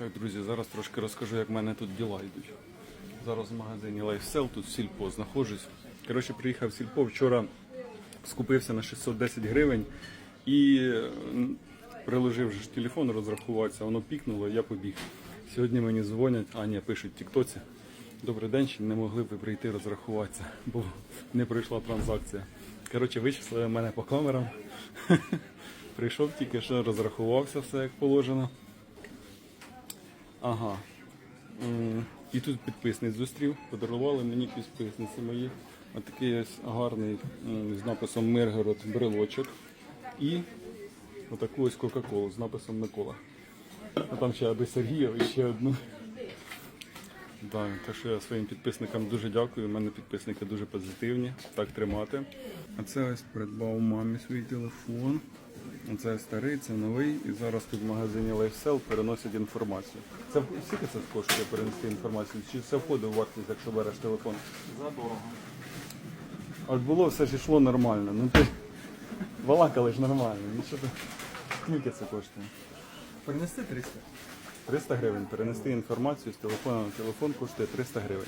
Так, друзі, зараз трошки розкажу, як в мене тут діла йдуть. Зараз в магазині Lifestyle, тут в сільпо знаходжусь. Коротше, приїхав в сільпо вчора, скупився на 610 гривень і приложив же телефон розрахуватися, воно пікнуло, я побіг. Сьогодні мені дзвонять, Аня пишуть в Тіктоці. Добрий день, чи не могли б ви прийти розрахуватися, бо не пройшла транзакція. Коротше, вичислили мене по камерам. Прийшов тільки що, розрахувався все як положено. Ага. І тут підписниць зустрів, подарували мені підписниці мої. Отакий ось гарний з написом Миргород брелочок. І отаку ось Кока-Колу з написом Микола. А там ще аби Сергієв і ще одну. Да, так що я своїм підписникам дуже дякую. У мене підписники дуже позитивні. Так тримати. А це ось придбав мамі свій телефон. Це старий, це новий. І зараз тут в магазині Lifestyle переносять інформацію. Це скільки це коштує перенести інформацію? Чи це входить у вартість, якщо береш телефон? Задорого. От було все ж йшло нормально. Ну ти балакали ж нормально. Ну що ти? Скільки це коштує? Принести 300. 300 гривень. Перенести інформацію з телефона на телефон коштує 300 гривень.